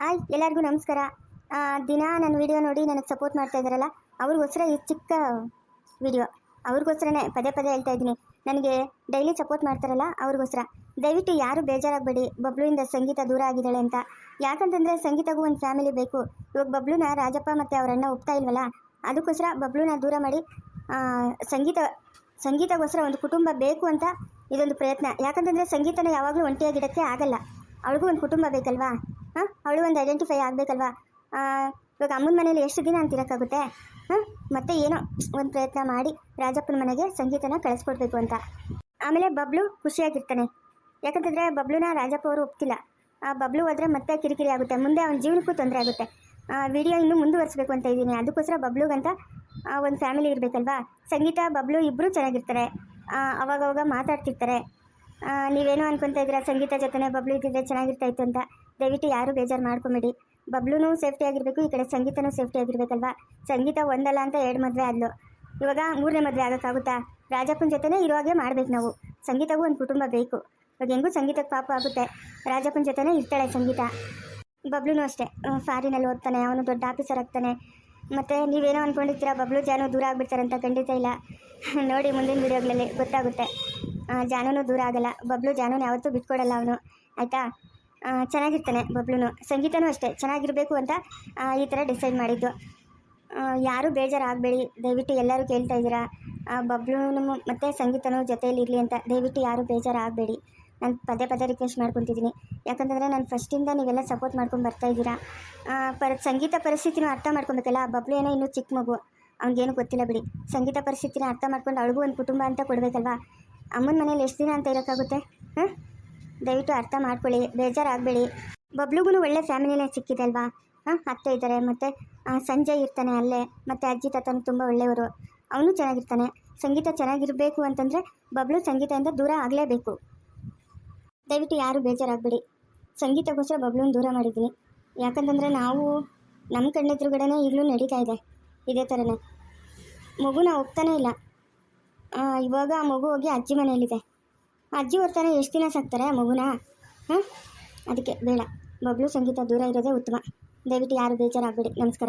Hi, ಎಲ್ಲರಿಗೂ ನಮಸ್ಕಾರ. ದಿನ ನನ್ನ ವಿಡಿಯೋ ನೋಡಿ ನನಗೆ ಸಪೋರ್ಟ್ ಮಾಡ್ತಾ ಇದ್ದಾರಲ್ಲ, ಅವ್ರಿಗೋಸ್ಕರ ಈ ಚಿಕ್ಕ ವಿಡಿಯೋ ಅವ್ರಿಗೋಸ್ಕರನೇ ಪದೇ ಪದೇ ಹೇಳ್ತಾ ಇದ್ದೀನಿ. ನನಗೆ ಡೈಲಿ ಸಪೋರ್ಟ್ ಮಾಡ್ತಾರಲ್ಲ, ಅವ್ರಿಗೋಸ್ಕರ. ದಯವಿಟ್ಟು ಯಾರು ಬೇಜಾರಾಗಬೇಡಿ, ಬಬ್ಲುವಿಂದ ಸಂಗೀತ ದೂರ ಆಗಿದ್ದಾಳೆ ಅಂತ. ಯಾಕಂತಂದರೆ ಸಂಗೀತಗೂ ಒಂದು ಫ್ಯಾಮಿಲಿ ಬೇಕು. ಇವಾಗ ಬಬ್ಲುನ ರಾಜಪ್ಪ ಮತ್ತು ಅವರನ್ನ ಒಪ್ತಾ ಇಲ್ವಲ್ಲ, ಅದಕ್ಕೋಸ್ಕರ ಬಬ್ಲುನ ದೂರ ಮಾಡಿ ಸಂಗೀತ, ಸಂಗೀತಗೋಸ್ಕರ ಒಂದು ಕುಟುಂಬ ಬೇಕು ಅಂತ ಇದೊಂದು ಪ್ರಯತ್ನ. ಯಾಕಂತಂದರೆ ಸಂಗೀತನ ಯಾವಾಗಲೂ ಒಂಟಿಯಾಗಿಡೋಕ್ಕೆ ಆಗಲ್ಲ. ಅವಳಿಗೂ ಒಂದು ಕುಟುಂಬ ಬೇಕಲ್ವಾ? ಹಾಂ? ಅವಳು ಒಂದು ಐಡೆಂಟಿಫೈ ಆಗಬೇಕಲ್ವಾ? ಇವಾಗ ಅಮ್ಮನ ಮನೇಲಿ ಎಷ್ಟು ದಿನ ಅಂತಿರೋಕ್ಕಾಗುತ್ತೆ ಹಾಂ? ಮತ್ತೆ ಏನೋ ಒಂದು ಪ್ರಯತ್ನ ಮಾಡಿ ರಾಜಪ್ಪನ ಮನೆಗೆ ಸಂಗೀತನ ಕಳಿಸ್ಕೊಡ್ಬೇಕು ಅಂತ. ಆಮೇಲೆ ಬಬ್ಲು ಖುಷಿಯಾಗಿರ್ತಾನೆ. ಯಾಕಂತಂದರೆ ಬಬ್ಲುನ ರಾಜಪ್ಪ ಅವರು ಒಪ್ತಿಲ್ಲ. ಆ ಬಬ್ಲು ಹೋದರೆ ಮತ್ತೆ ಕಿರಿಕಿರಿ ಆಗುತ್ತೆ. ಮುಂದೆ ಅವನ ಜೀವನಕ್ಕೂ ತೊಂದರೆ ಆಗುತ್ತೆ. ವಿಡಿಯೋ ಇನ್ನೂ ಮುಂದುವರಿಸ್ಬೇಕು ಅಂತ ಇದ್ದೀನಿ. ಅದಕ್ಕೋಸ್ಕರ ಬಬ್ಲುಗಂತ ಒಂದು ಫ್ಯಾಮಿಲಿ ಇರಬೇಕಲ್ವಾ? ಸಂಗೀತ, ಬಬ್ಲು ಇಬ್ಬರೂ ಚೆನ್ನಾಗಿರ್ತಾರೆ. ಅವಾಗವಾಗ ಮಾತಾಡ್ತಿರ್ತಾರೆ. ನೀವೇನೋ ಅನ್ಕೊತಾ ಇದ್ದೀರಾ? ಸಂಗೀತ ಜೊತೆನೇ ಬಬ್ಲು ಇದ್ದಿದ್ರೆ ಚೆನ್ನಾಗಿರ್ತಾಯಿತ್ತು ಅಂತ. ದಯವಿಟ್ಟು ಯಾರು ಬೇಜಾರು ಮಾಡ್ಕೊಬೇಡಿ. ಬಬ್ಲೂ ಸೇಫ್ಟಿ ಆಗಿರಬೇಕು, ಈ ಕಡೆ ಸಂಗೀತನೂ ಸೇಫ್ಟಿ ಆಗಿರ್ಬೇಕಲ್ವಾ? ಸಂಗೀತ ಒಂದಲ್ಲ ಅಂತ ಎರಡು ಮದುವೆ ಆದ್ಲು. ಇವಾಗ ಮೂರನೇ ಮದುವೆ ಆಗೋಕ್ಕಾಗುತ್ತಾ? ರಾಜಪ್ಪನ ಜೊತೆನೇ ಇರುವಾಗೆ ಮಾಡ್ಬೇಕು ನಾವು. ಸಂಗೀತಗೂ ಒಂದು ಕುಟುಂಬ ಬೇಕು. ಇವಾಗ ಹೆಂಗೂ ಸಂಗೀತಕ್ಕೆ ಪಾಪ ಆಗುತ್ತೆ. ರಾಜಪ್ಪನ ಜೊತೆನೇ ಇರ್ತಾಳೆ ಸಂಗೀತ. ಬಬ್ಲುನು ಅಷ್ಟೇ. ಫಾರಿನಲ್ಲಿ ಓದ್ತಾನೆ, ಅವನು ದೊಡ್ಡ ಆಫೀಸರ್ ಆಗ್ತಾನೆ. ಮತ್ತು ನೀವೇನೋ ಅಂದ್ಕೊಂಡಿರ್ತೀರ ಬಬ್ಲು ಜಾನು ದೂರ ಆಗ್ಬಿಡ್ತಾರೆ ಅಂತ ಖಂಡಿತ ಇಲ್ಲ. ನೋಡಿ ಮುಂದಿನ ವೀಡಿಯೋಗಳಲ್ಲಿ ಗೊತ್ತಾಗುತ್ತೆ. ಜಾನೂ ದೂರ ಆಗಲ್ಲ. ಬಬ್ಲು ಜಾನೂನು ಯಾವತ್ತೂ ಬಿಟ್ಕೊಡಲ್ಲ ಅವನು. ಆಯಿತಾ? ಚೆನ್ನಾಗಿರ್ತಾನೆ ಬಬ್ಲುನು. ಸಂಗೀತನೂ ಅಷ್ಟೇ, ಚೆನ್ನಾಗಿರಬೇಕು ಅಂತ ಈ ಥರ ಡಿಸೈಡ್ ಮಾಡಿದ್ದು. ಯಾರೂ ಬೇಜಾರಾಗಬೇಡಿ, ದಯವಿಟ್ಟು ಎಲ್ಲರೂ ಕೇಳ್ತಾ ಇದ್ದೀರಾ. ಬಬ್ಲುನು ಮತ್ತು ಸಂಗೀತನೂ ಜೊತೆಯಲ್ಲಿ ಇರಲಿ ಅಂತ, ದಯವಿಟ್ಟು ಯಾರೂ ಬೇಜಾರಾಗಬೇಡಿ. ನಾನು ಪದೇ ಪದೇ ರಿಕ್ವೆಸ್ಟ್ ಮಾಡ್ಕೊತಿದ್ದೀನಿ. ಯಾಕಂತಂದರೆ ನಾನು ಫಸ್ಟಿಂದ ನೀವೆಲ್ಲ ಸಪೋರ್ಟ್ ಮಾಡ್ಕೊಂಡು ಬರ್ತಾ ಇದ್ದೀರಾ. ಪರ, ಸಂಗೀತ ಪರಿಸ್ಥಿತಿನೂ ಅರ್ಥ ಮಾಡ್ಕೊಬೇಕಲ್ಲ, ಬಬ್ಲು ಏನೋ ಇನ್ನೂ ಚಿಕ್ಕ ಮಗು. ಅವ್ನಿಗೇನು ಗೊತ್ತಿಲ್ಲ ಬಿಡಿ. ಸಂಗೀತ ಪರಿಸ್ಥಿತಿನ ಅರ್ಥ ಮಾಡ್ಕೊಂಡು ಅವಳಿಗೂ ಒಂದು ಕುಟುಂಬ ಅಂತ ಕೊಡಬೇಕಲ್ವಾ? ಅಮ್ಮನ ಮನೇಲಿ ಎಷ್ಟು ದಿನ ಅಂತ ಇರೋಕ್ಕಾಗುತ್ತೆ? ಹಾಂ? ದಯವಿಟ್ಟು ಅರ್ಥ ಮಾಡ್ಕೊಳ್ಳಿ, ಬೇಜಾರಾಗಬೇಡಿ. ಬಬ್ಲುಗೂ ಒಳ್ಳೆ ಫ್ಯಾಮಿಲಿನೇ ಸಿಕ್ಕಿದಲ್ವಾ ಹಾಂ, ಅತ್ತೆ ಇದ್ದಾರೆ, ಮತ್ತು ಸಂಜಯ್ ಇರ್ತಾನೆ ಅಲ್ಲೇ, ಮತ್ತು ಅಜ್ಜಿ ತಾತನು ತುಂಬ ಒಳ್ಳೆಯವರು. ಅವನು ಚೆನ್ನಾಗಿರ್ತಾನೆ. ಸಂಗೀತ ಚೆನ್ನಾಗಿರಬೇಕು ಅಂತಂದರೆ ಬಬ್ಲು ಸಂಗೀತದಿಂದ ದೂರ ಆಗಲೇಬೇಕು. ದಯವಿಟ್ಟು ಯಾರು ಬೇಜಾರಾಗಬೇಡಿ. ಸಂಗೀತಕ್ಕೋಸ್ಕರ ಬಬ್ಲೂನ ದೂರ ಮಾಡಿದ್ದೀನಿ. ಯಾಕಂತಂದರೆ ನಾವು ನಮ್ಮ ಕಣ್ಣೆದುರುಗಡೆನೇ ಈಗಲೂ ನಡೀತಾ ಇದೆ, ಇದೇ ಥರನೇ ಮಗುನ ಹೋಗ್ತಾನೇ ಇಲ್ಲ. ಇವಾಗ ಮಗು ಹೋಗಿ ಅಜ್ಜಿ ಮನೆಯಲ್ಲಿದೆ. ಅಜ್ಜಿ ಹೊರ್ತಾನೆ ಎಷ್ಟು ದಿನ ಸಾಕ್ತಾರೆ ಮಗುನ? ಹಾಂ ಅದಕ್ಕೆ ಬೇಡ. ಬಬ್ಲು ಸಂಗೀತ ದೂರ ಇರೋದೇ ಉತ್ತಮ. ದಯವಿಟ್ಟು ಯಾರು ಬೇಜಾರಾಗಬೇಡಿ. ನಮಸ್ಕಾರ.